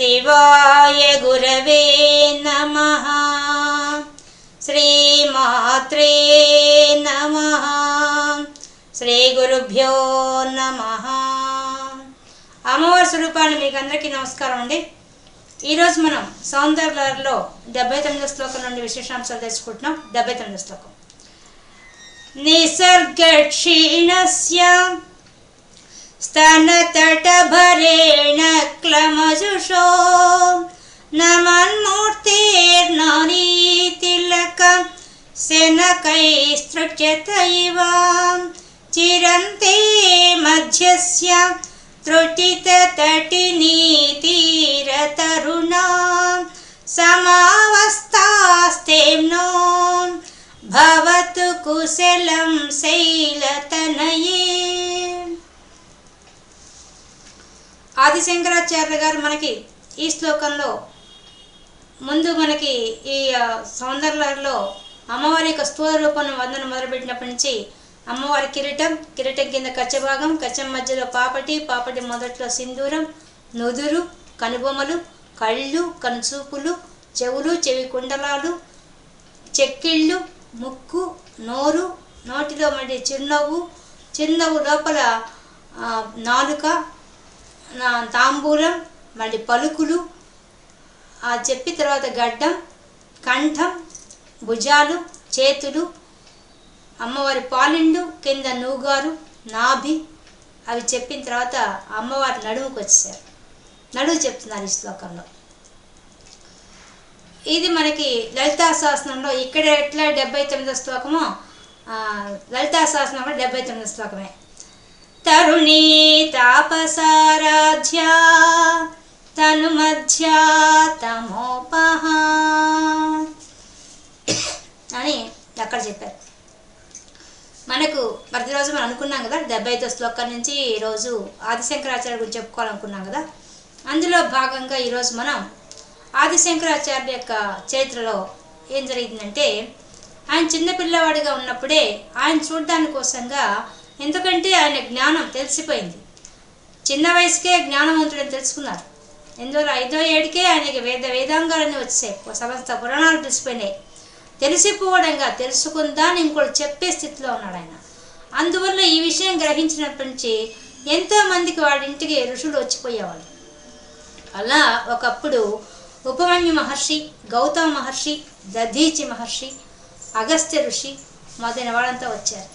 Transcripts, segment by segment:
శివాయ గురవే నమ శ్రీమాత్రే నమ శ్రీ గురుభ్యో నమ అమ్మవారి స్వరూపాన్ని మీకు అందరికీ నమస్కారం అండి. ఈరోజు మనం సౌందర్యలో డెబ్బై తొమ్మిది శ్లోకం నుండి విశేషాంశాలు తెలుసుకుంటున్నాం. డెబ్బై తొమ్మిది శ్లోకం. నిసర్గక్షీణస్య స్తనతట सेनकैस्तृच्यत इव चिरन्ते मध्यस्य त्रुटिततटिनीतीरतरुणा समावस्थास्तेम्नो भवतु कुशलं शैलतनये ఆదిశంకరాచార్య గారు మనకి ఈ శ్లోకంలో ముందు మనకి ఈ ఆ, సౌందర్యంలో అమ్మవారి యొక్క స్థూల రూపం వందన మొదలుపెట్టినప్పటి నుంచి అమ్మవారి కిరీటం కిరీటం కింద కచ్చభాగం కచ్చం మధ్యలో పాపటి పాపటి మొదట్లో సింధూరం నుదురు కనుబొమ్మలు కళ్ళు కనుచూపులు చెవులు చెవి కుండలాలు చెక్కిళ్ళు ముక్కు నోరు నోటిలో మళ్ళీ చిరునవ్వు చిరునవ్వు లోపల నాలుక నా తాంబూలం మళ్ళీ పలుకులు ఆ చెప్పి తర్వాత గడ్డం కంఠం భుజాలు చేతులు అమ్మవారి పాలిండు కింద నూగారు నాభి అవి చెప్పిన తర్వాత అమ్మవారి నడువుకు వచ్చేసారు నడువు చెప్తున్నారు ఈ శ్లోకంలో. ఇది మనకి లలితా శాసనంలో ఇక్కడ ఎట్లా డెబ్బై తొమ్మిదో శ్లోకమో లలితా శాసనంలో డెబ్బై తొమ్మిదో శ్లోకమే. తరుణీ తాపసారాధ్య తనుమధ్యా తమోపహా. అని అక్కడ చెప్పారు. మనకు ప్రతిరోజు మనం అనుకున్నాం కదా డెబ్బై ఐదో శ్లోకం నుంచి ఈరోజు ఆదిశంకరాచార్య గురించి చెప్పుకోవాలనుకున్నాం కదా అందులో భాగంగా ఈరోజు మనం ఆదిశంకరాచార్య యొక్క చరిత్రలో ఏం జరిగిందంటే ఆయన చిన్నపిల్లవాడిగా ఉన్నప్పుడే ఆయన చూడడానికి కోసంగా ఎందుకంటే ఆయన జ్ఞానం తెలిసిపోయింది. చిన్న వయసుకే జ్ఞానవంతుడని తెలుసుకున్నారు. ఎందువల్ల ఐదో ఏడుకే ఆయనకి వేద వేదాంగాలన్నీ వచ్చాయి సమస్త పురాణాలు తెలిసిపోయినాయి. తెలిసిపోవడంగా తెలుసుకుందా అని ఇంకోటి చెప్పే స్థితిలో ఉన్నాడు ఆయన. అందువల్ల ఈ విషయం గ్రహించినప్పటి నుంచి ఎంతో మందికి ఇంటికి ఋషులు వచ్చిపోయేవాళ్ళు. అలా ఒకప్పుడు ఉపమన్యు మహర్షి గౌతమ మహర్షి దధీచి మహర్షి అగస్త్య ఋషి మొదలైన వాళ్ళంతా వచ్చారు.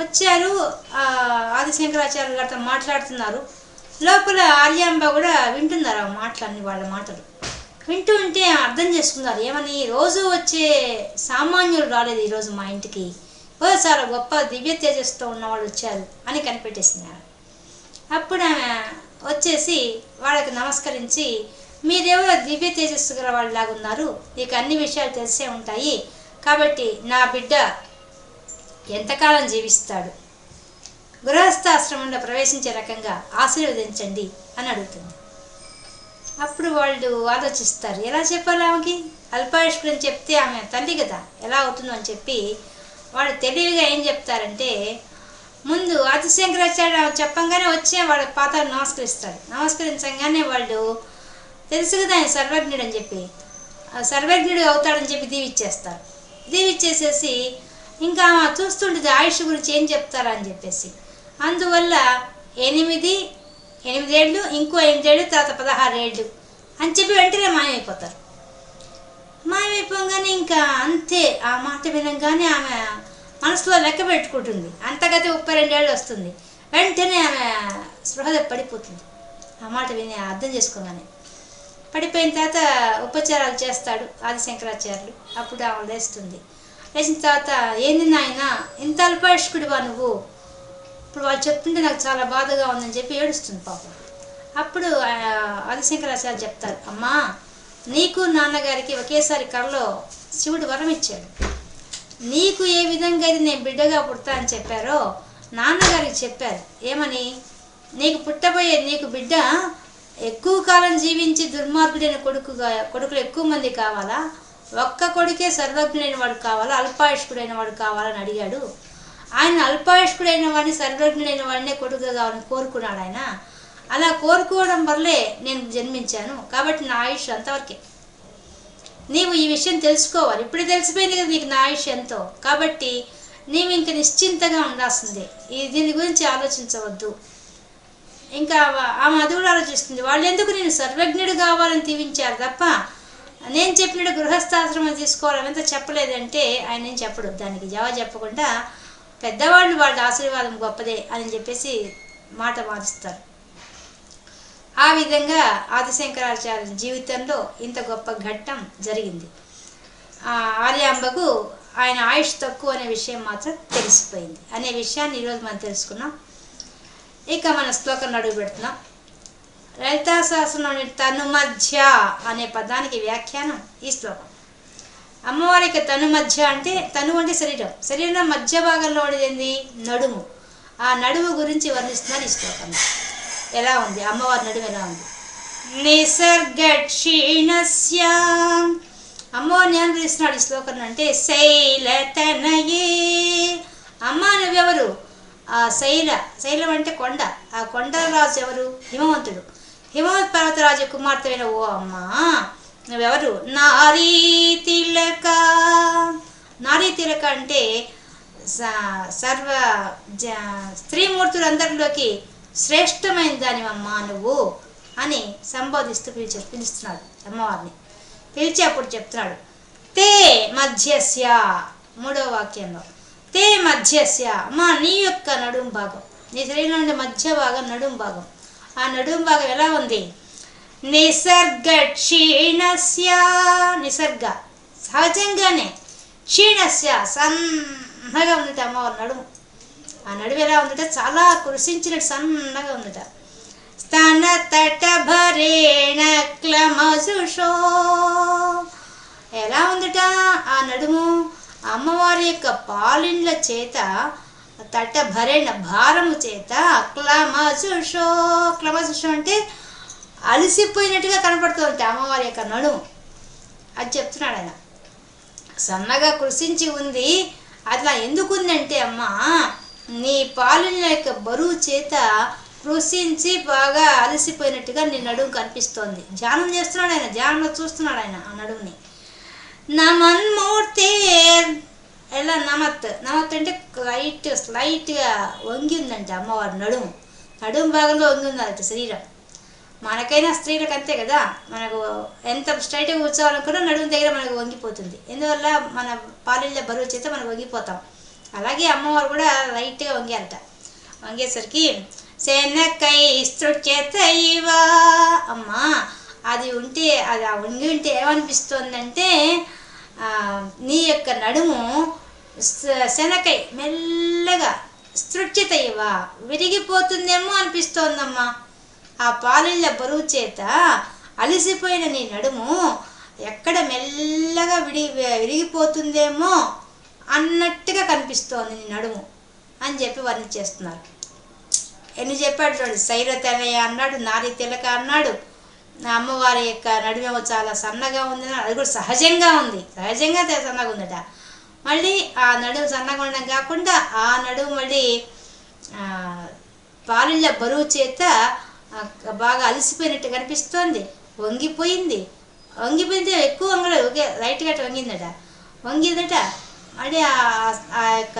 వచ్చారు ఆదిశంకరాచార్య గారితో మాట్లాడుతున్నారు. లోపల ఆర్యాంబ కూడా వింటున్నారు ఆ మాటలన్నీ వాళ్ళ మాటలు. వింటూ ఉంటే అర్థం చేసుకున్నారు. ఏమని? రోజు వచ్చే సామాన్యులు రాలేదు ఈరోజు మా ఇంటికి. ఓ చాలా గొప్ప దివ్య తేజస్తో ఉన్నవాళ్ళు వచ్చారు అని కనిపెట్టేసినారు. అప్పుడు ఆమె వచ్చేసి వాళ్ళకి నమస్కరించి మీరెవరో దివ్య తేజస్సు గల వాళ్ళలాగా ఉన్నారు. మీకు అన్ని విషయాలు తెలిసే ఉంటాయి. కాబట్టి నా బిడ్డ ఎంతకాలం జీవిస్తాడు? గృహస్థాశ్రమంలో ప్రవేశించే రకంగా ఆశీర్వదించండి అని అడుగుతుంది. అప్పుడు వాళ్ళు ఆలోచిస్తారు. ఎలా చెప్పాలి ఆమెకి? అల్పాయుష్కుడని చెప్తే ఆమె తల్లి కదా ఎలా అవుతుందో అని చెప్పి వాళ్ళు తెలివిగా ఏం చెప్తారంటే ముందు ఆదిశంకరాచార్య చెప్పంగానే వచ్చే వాళ్ళ పాత నమస్కరిస్తాడు నమస్కరించగానే వాళ్ళు తెలుసు కదా ఆయన సర్వజ్ఞుడు అని చెప్పి సర్వజ్ఞుడు అవుతాడని చెప్పి దీవిచ్చేస్తారు. దీవిచ్చేసేసి ఇంకా చూస్తుంటుంది ఆయుష్ గురించి ఏం చెప్తారా అని చెప్పేసి. అందువల్ల ఎనిమిది ఎనిమిదేళ్ళు ఇంకో ఎనిమిదేళ్ళు తర్వాత పదహారు ఏళ్ళు అని చెప్పి వెంటనే మాయమైపోతారు. మాయమైపోగానే ఇంకా అంతే ఆ మాట వినగానే ఆమె మనసులో లెక్క పెట్టుకుంటుంది. అంతగతి ముప్పై రెండేళ్ళు వస్తుంది. వెంటనే ఆమె స్పృహ పడిపోతుంది ఆ మాట విని అర్థం చేసుకోగానే పడిపోయిన తర్వాత ఉపచారాలు చేస్తాడు ఆదిశంకరాచార్యులు. అప్పుడు ఆమె లేస్తుంది. లేచిన తర్వాత ఏంది నాయన ఇంత అల్పాయుష్కుడివా నువ్వు? ఇప్పుడు వాళ్ళు చెప్తుంటే నాకు చాలా బాధగా ఉందని చెప్పి ఏడుస్తుంది పాపం. అప్పుడు ఆదిశంకరాచార్య చెప్తారు అమ్మా నీకు నాన్నగారికి ఒకేసారి కళ్ళలో శివుడు వరం ఇచ్చాడు. నీకు ఏ విధంగా అయితే నేను బిడ్డగా పుడతా అని చెప్పారో నాన్నగారికి చెప్పారు. ఏమని? నీకు పుట్టబోయే నీకు బిడ్డ ఎక్కువ కాలం జీవించి దుర్మార్గుడైన కొడుకుగా కొడుకులు ఎక్కువ మంది కావాలా? ఒక్క కొడుకే సర్వజ్ఞుడైన వాడు కావాలా? అల్పాయుష్కుడైన వాడు కావాలని అడిగాడు. ఆయన అల్పాయుష్కుడైన వాడిని సర్వజ్ఞుడైన వాడినే కొడుకుగా కావాలని కోరుకున్నాడు ఆయన. అలా కోరుకోవడం వల్లే నేను జన్మించాను. కాబట్టి నా ఆయుష్ అంతవరకే. నీవు ఈ విషయం తెలుసుకోవాలి. ఇప్పుడే తెలిసిపోయింది కదా నీకు నా ఆయుష్ ఎంతో. కాబట్టి నీవు ఇంక నిశ్చింతగా ఉండాల్సిందే. ఈ దీని గురించి ఆలోచించవద్దు. ఇంకా ఆ మధువుడు ఆలోచిస్తుంది వాళ్ళు ఎందుకు నేను సర్వజ్ఞుడు కావాలని దీవించారు తప్ప నేను చెప్పినట్టు గృహస్థాశ్రమం తీసుకోవాలని ఎంత చెప్పలేదంటే ఆయన ఏం చెప్పడు. దానికి జవాబు చెప్పకుండా పెద్దవాళ్ళు వాళ్ళ ఆశీర్వాదం గొప్పదే అని చెప్పేసి మాట మారుస్తారు ఆ విధంగా ఆదిశంకరాచార్య జీవితంలో ఇంత గొప్ప ఘట్టం జరిగింది. ఆ ఆర్యాంబకు ఆయన ఆయుష్ తక్కువ అనే విషయం మాత్రం తెలిసిపోయింది. అనే విషయాన్ని ఈరోజు మనం తెలుసుకున్నాం. ఇక మన శ్లోకం నడువు పెడుతున్నాం. లలితా సహస్రంలోని తను మధ్య అనే పదానికి వ్యాఖ్యానం ఈ శ్లోకం. అమ్మవారికి తను మధ్య అంటే తను అంటే శరీరం. శరీరం మధ్య భాగంలో ఉండేది నడుము. ఆ నడుము గురించి వర్ణిస్తున్నాను ఈ శ్లోకం. ఎలా ఉంది? అమ్మవారి నడుము ఎలా ఉంది? నిసర్గక్షీణస్య. అమ్మవారిని ఏం పిలుస్తున్నాడు ఈ శ్లోకం అంటే శైలతనయే. అమ్మ నువ్వెవరు ఆ శైల. శైలం అంటే కొండ. ఆ కొండరాజు ఎవరు? హిమవంతుడు. హిమవంత్ పర్వతరాజు కుమార్తెమైన ఓ అమ్మ. ఎవరు? నారీ తిలక. నారీ తిలక అంటే స- సర్వ జ స్త్రీమూర్తులందరిలోకి శ్రేష్టమైన దానివమ్మా నువ్వు అని సంబోధిస్తూ పిలిచి పిలుస్తున్నాడు అమ్మవారిని. పిలిచి అప్పుడు చెప్తున్నాడు తే మధ్యస్య మూడవ వాక్యంలో. తే మధ్యస్య మా నీ యొక్క నడుం భాగం. నీ శరీరం నుండి మధ్య భాగం నడుం భాగం. ఆ నడుం భాగం ఎలా ఉంది? నిసర్గ క్షీణస్య నిసర్గ సహజంగానే క్షీణస్య సన్నగా ఉందిట అమ్మవారి నడుము. ఆ నడుము ఎలా ఉందిట? చాలా కృషించినట్టు సన్నగా ఉందిట. స్తన తట భరేణ క్లమసుషో. ఎలా ఉందిట? ఆ నడుము అమ్మవారి యొక్క పాలిండ్ల చేత తట భరేణ భారము చేత క్లమజుషో క్లమజుషో అంటే అలసిపోయినట్టుగా కనపడుతుంది అమ్మవారి యొక్క నడుము. అది చెప్తున్నాడు ఆయన. సన్నగా కృషించి ఉంది. అట్లా ఎందుకు ఉందంటే అమ్మా నీ పాలన యొక్క బరువు చేత కృషించి బాగా అలసిపోయినట్టుగా నీ నడుము కనిపిస్తోంది. ధ్యానం చేస్తున్నాడు ఆయన. ధ్యానంలో చూస్తున్నాడు ఆయన ఆ నడుముని. నమన్మూర్తి ఎలా నమత్? నమత్ అంటే లైట్ స్లైట్గా వంగి ఉందంట అమ్మవారి నడుము. నడుము భాగంలో వంగి ఉంది అది శరీరం. మనకైనా స్త్రీలకు అంతే కదా? మనకు ఎంత స్ట్రైట్గా కూర్చోవాలనుకున్నా నడుము దగ్గర మనకు వంగిపోతుంది. ఎందువల్ల? మన పాలిళ్ళ బరువు చేత మనకు వంగిపోతాం. అలాగే అమ్మవారు కూడా లైట్గా వంగారట. వంగేసరికి శనకై చేతయివా అమ్మా అది ఉంటే అది ఆ వంగి ఉంటే ఏమనిపిస్తోందంటే నీ యొక్క నడుము శనకై మెల్లగా సృష్టితయివా విరిగిపోతుందేమో అనిపిస్తోందమ్మా. ఆ పాలిళ్ళ బరువు చేత అలసిపోయిన నీ నడుము ఎక్కడ మెల్లగా విడి విరిగిపోతుందేమో అన్నట్టుగా కనిపిస్తోంది నీ నడుము అని చెప్పి వర్ణించేస్తున్నారు ఎన్ని చెప్పాడు చూడండి శైలతనయ అన్నాడు నారి తిలక అన్నాడు. నా అమ్మవారి యొక్క నడుమేమో చాలా సన్నగా ఉంది అది కూడా సహజంగా ఉంది. సహజంగా సన్నగా ఉందట. మళ్ళీ ఆ నడుము సన్నగా ఉండడం కాకుండా ఆ నడుము మళ్ళీ పాలిళ్ళ బరువు చేత బాగా అలసిపోయినట్టు కనిపిస్తోంది. వంగిపోయింది. వంగిపోయింది ఎక్కువ వంగలేదు. ఒకే లైట్గా వంగిందట. వంగిందట. మళ్ళీ ఆ- ఆ యొక్క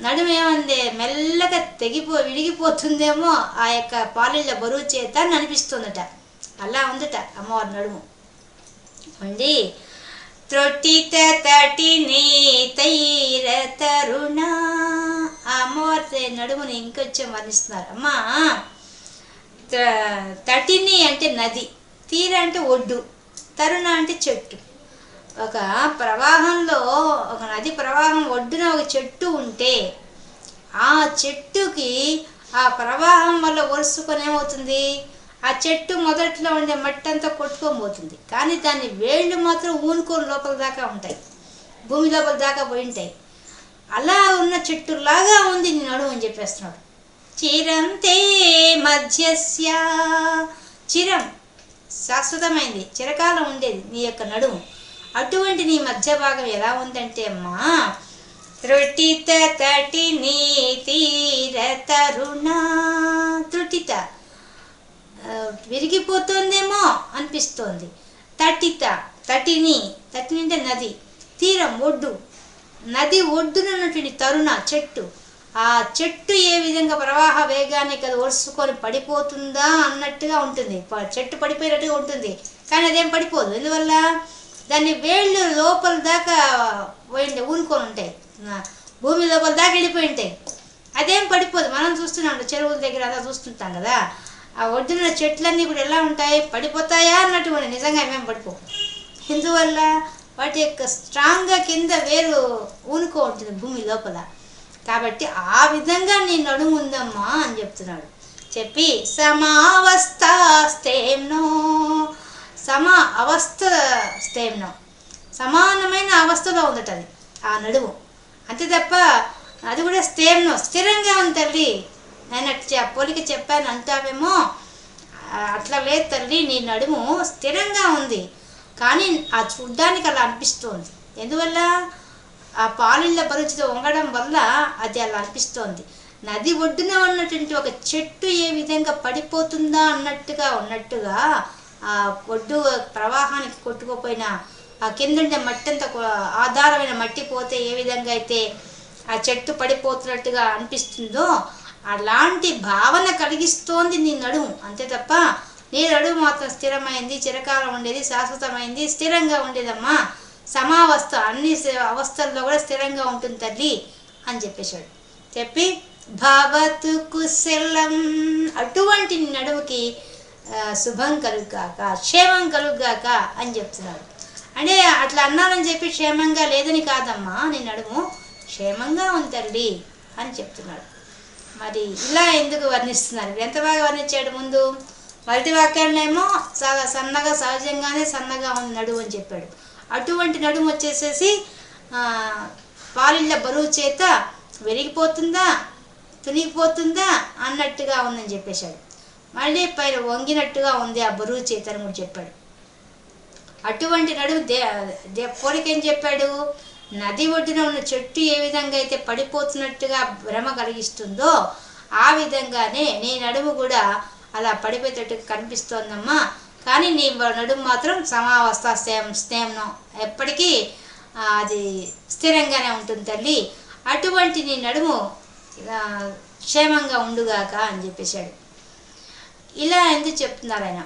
నడుము ఏమంది? మెల్లగా తెగిపో విడిగిపోతుందేమో ఆ యొక్క పాలిళ్ళ బరువు చేత అని అనిపిస్తుందట. అలా ఉందట అమ్మవారి నడుము. మళ్ళీ త్రొట్టిత తటిని తైర తరుణ ఆ అమ్మవారి నడుముని ఇంకొచ్చే వర్ణిస్తున్నారు. అమ్మా తటిని అంటే నది తీర అంటే ఒడ్డు తరుణ అంటే చెట్టు. ఒక ప్రవాహంలో ఒక నది ప్రవాహం ఒడ్డున ఒక చెట్టు ఉంటే ఆ చెట్టుకి ఆ ప్రవాహం వల్ల ఒరుసుకొని ఏమవుతుంది? ఆ చెట్టు మొదట్లో ఉండే మట్టి అంతా కొట్టుకొని పోతుంది. కానీ దాని వేళ్ళు మాత్రం ఊనుకొని లోపల దాకా ఉంటాయి. భూమి లోపల దాకా పోయి ఉంటాయి. అలా ఉన్న చెట్టులాగా ఉంది నీ అడుగు అని చెప్పేస్తున్నాడు. చిరంతే మధ్యస్య. చిరం. శాశ్వతమైంది. చిరకాలం ఉండేది నీ యొక్క నడుము. అటువంటి నీ మధ్య భాగం ఎలా ఉందంటే అమ్మా త్రుటిత తటి నీ తీర తరుణ త్రుటిత. విరిగిపోతుందేమో అనిపిస్తోంది. తటిత తటిని తటిని అంటే నది తీరం ఒడ్డు. నది ఒడ్డున ఉన్నటువంటి తరుణ చెట్టు. ఆ చెట్టు ఏ విధంగా ప్రవాహ వేగాన్ని కదా ఒరుసుకొని పడిపోతుందా అన్నట్టుగా ఉంటుంది. ప- చెట్టు పడిపోయినట్టుగా ఉంటుంది. కానీ అదేం పడిపోదు. ఎందువల్ల? దాన్ని వేళ్ళు లోపల దాకా పోయింది ఊనుకొని ఉంటాయి. భూమి లోపల దాకా వెళ్ళిపోయి ఉంటాయి. అదేం పడిపోదు. మనం చూస్తున్నాం చెరువుల దగ్గర అలా చూస్తుంటాం కదా. ఆ ఒడ్డున చెట్లన్నీ ఇప్పుడు ఎలా ఉంటాయి? పడిపోతాయా అన్నట్టు నిజంగా మేము పడిపో ఎందువల్ల? వాటి యొక్క స్ట్రాంగ్గా కింద వేరు ఊనుకో ఉంటుంది భూమి లోపల. కాబట్టి ఆ విధంగా నీ నడుము ఉందమ్మా అని చెప్తున్నాడు. చెప్పి సమావస్థ స్థేమ్నో సమ అవస్థ స్థేమ్నో. సమానమైన అవస్థలో ఉందట అది ఆ నడుము. అంతే తప్ప అది కూడా స్థేమ్నో. స్థిరంగా ఉంది తల్లి. నేను అట్లా పోలిక చెప్పాను అంటావేమో? అట్లా లేదు తల్లి నీ నడుము స్థిరంగా ఉంది. కానీ ఆ చూడ్డానికి అలా అనిపిస్తోంది. ఎందువల్ల? ఆ పాలిళ్ళ పరిచితో వంగడం వల్ల అది అలా అనిపిస్తోంది. నది ఒడ్డున ఉన్నటువంటి ఒక చెట్టు ఏ విధంగా పడిపోతుందా అన్నట్టుగా ఉన్నట్టుగా ఆ ఒడ్డు ప్రవాహానికి కొట్టుకుపోయిన ఆ కిందుండే మట్టి అంతా ఆధారమైన మట్టి పోతే ఏ విధంగా అయితే ఆ చెట్టు పడిపోతున్నట్టుగా అనిపిస్తుందో అలాంటి భావన కలిగిస్తోంది నీ నడుము. అంతే తప్ప నీ నడుము మాత్రం స్థిరమైంది చిరకాలం ఉండేది శాశ్వతమైంది స్థిరంగా ఉండేదమ్మా. సమావస్థ అన్ని అవస్థల్లో కూడా స్థిరంగా ఉంటుంది తల్లి అని చెప్పేశాడు. చెప్పి భవతు కుశలం. అటువంటి నడుముకి శుభం కలుగుగాక క్షేమం కలుగుగాక అని చెప్తున్నాడు. అంటే అట్లా అన్నానని చెప్పి క్షేమంగా లేదని కాదమ్మా నీ నడుము క్షేమంగా ఉంది తల్లి అని చెప్తున్నాడు. మరి ఇలా ఎందుకు వర్ణిస్తున్నారు? ఎంత బాగా వర్ణించాడు ముందు? మొదటి వాక్యాలనేమో సన్నగా సహజంగానే సన్నగా ఉంది నడుము అని చెప్పాడు. అటువంటి నడుము వచ్చేసేసి పాలిళ్ళ బరువు చేత విరిగిపోతుందా తునిగిపోతుందా అన్నట్టుగా ఉందని చెప్పేశాడు. మళ్ళీ పైన వంగినట్టుగా ఉంది ఆ బరువు చేత అని కూడా చెప్పాడు. అటువంటి నడుము దే దే ఏం చెప్పాడు? నది ఒడ్డున ఉన్న చెట్టు ఏ విధంగా అయితే పడిపోతున్నట్టుగా భ్రమ కలిగిస్తుందో ఆ విధంగానే నీ నడుము కూడా అలా పడిపోయేటట్టు కనిపిస్తోందమ్మా. కానీ నీ నడుము మాత్రం సమావస్థ స్నేహం స్నేహం ఎప్పటికీ అది స్థిరంగానే ఉంటుంది తల్లి. అటువంటి నీ నడుము క్షేమంగా ఉండుగాక అని చెప్పేశాడు. ఇలా ఎందుకు చెప్తున్నారు ఆయన?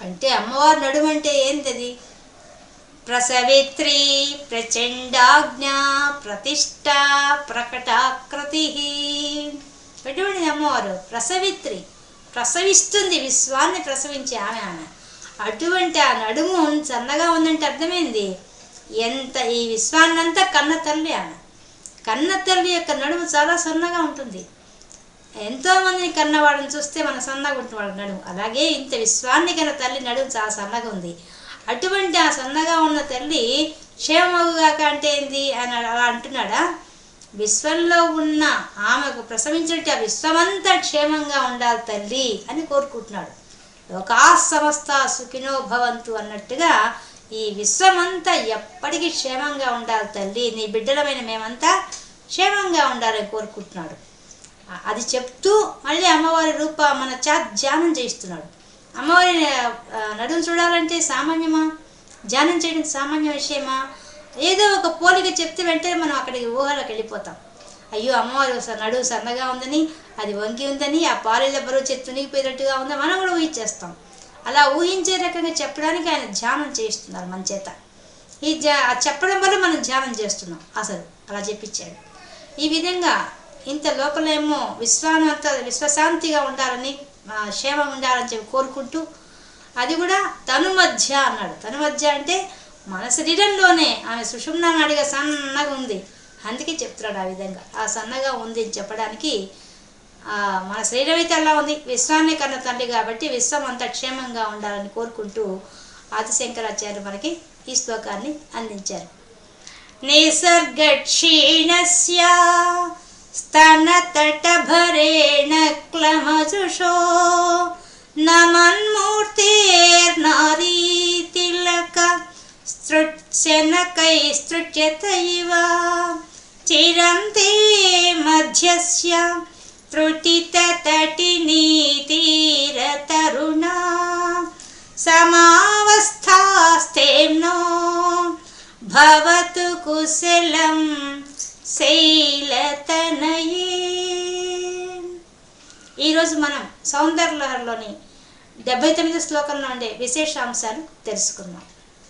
అంటే అమ్మవారి నడుము అంటే ఏంటది ప్రసవిత్రి ప్రచండాజ్ఞ ప్రతిష్ట ప్రకటాకృతి. ఎటువంటిది అమ్మవారు. ప్రసవిత్రి. ప్రసవిస్తుంది విశ్వాన్ని ప్రసవించే ఆమె ఆమె. అటువంటి ఆ నడుము సన్నగా ఉందంటే అర్థమైంది. ఎంత ఈ విశ్వాన్నంతా కన్న తల్లి ఆమె. కన్న తల్లి యొక్క నడుము చాలా సన్నగా ఉంటుంది. ఎంతోమందిని కన్నవాడిని చూస్తే మన సన్నగా ఉంటుంది వాళ్ళ నడుము. అలాగే ఇంత విశ్వాన్ని కన్న తల్లి నడుము చాలా సన్నగా ఉంది. అటువంటి ఆ సన్నగా ఉన్న తల్లి క్షేమగుగాక అంటే ఏంది? అని అలా అంటున్నాడా? విశ్వంలో ఉన్న ఆమెకు ప్రసవించినట్టు ఆ విశ్వమంతా క్షేమంగా ఉండాలి తల్లి అని కోరుకుంటున్నాడు. లోకా సమస్త సుఖినో భవంతు అన్నట్టుగా ఈ విశ్వమంతా ఎప్పటికీ క్షేమంగా ఉండాలి తల్లి నీ బిడ్డలమైన మేమంతా క్షేమంగా ఉండాలని కోరుకుంటున్నాడు. అది చెప్తూ మళ్ళీ అమ్మవారి రూప మన చా ధ్యానం చేయిస్తున్నాడు. అమ్మవారి నడుము చూడాలంటే సామాన్యమా? ధ్యానం చేయడం సామాన్య విషయమా? ఏదో ఒక పోలిక చెప్తే వెంటనే మనం అక్కడికి ఊహలోకి వెళ్ళిపోతాం. అయ్యో అమ్మవారు నడువు సన్నగా ఉందని అది వంగి ఉందని ఆ పాలెల బరువు చెట్టు తునిగిపోయినట్టుగా ఉందని మనం కూడా ఊహించేస్తాం. అలా ఊహించే రకంగా చెప్పడానికి ఆయన ధ్యానం చేయిస్తున్నారు మన చేత. ఈ ఆ చెప్పడం వల్ల మనం ధ్యానం చేస్తున్నాం. అసలు అలా చెప్పించాడు. ఈ విధంగా ఇంత లోపలేమో విశ్వానంత విశ్వశాంతిగా ఉండాలని క్షేమం ఉండాలని చెప్పి కోరుకుంటూ అది కూడా తను మధ్య అన్నాడు. తను మధ్య అంటే మన శరీరంలోనే ఆమె సుషుమ్నా నాడిగా సన్నగా ఉంది అందుకే చెప్తున్నాడు ఆ విధంగా ఆ సన్నగా ఉంది అని చెప్పడానికి ఆ, మన శరీరం అయితే అలా ఉంది విశ్వాన్ని కన్న తండ్రి కాబట్టి విశ్వం అంతా క్షేమంగా ఉండాలని కోరుకుంటూ ఆదిశంకరాచార్య మనకి ఈ శ్లోకాన్ని అందించారు निसर्गक्षीणस्य स्तनतटभरेण क्लमजुषो नमन्मूर्तेर्नारीतिलक सृट्स्यनकैस्तृट्यत इव चिरन्ते मध्यस्य త్రుటిత తటిని తీర తరుణా సమావస్థాస్తేమ్నో భవతు కుశలం శైలతనయే ఈరోజు మనం సౌందర్యలహరిలోని డెబ్బై తొమ్మిది శ్లోకంలో ఉండే విశేషాంశాలు తెలుసుకుందాం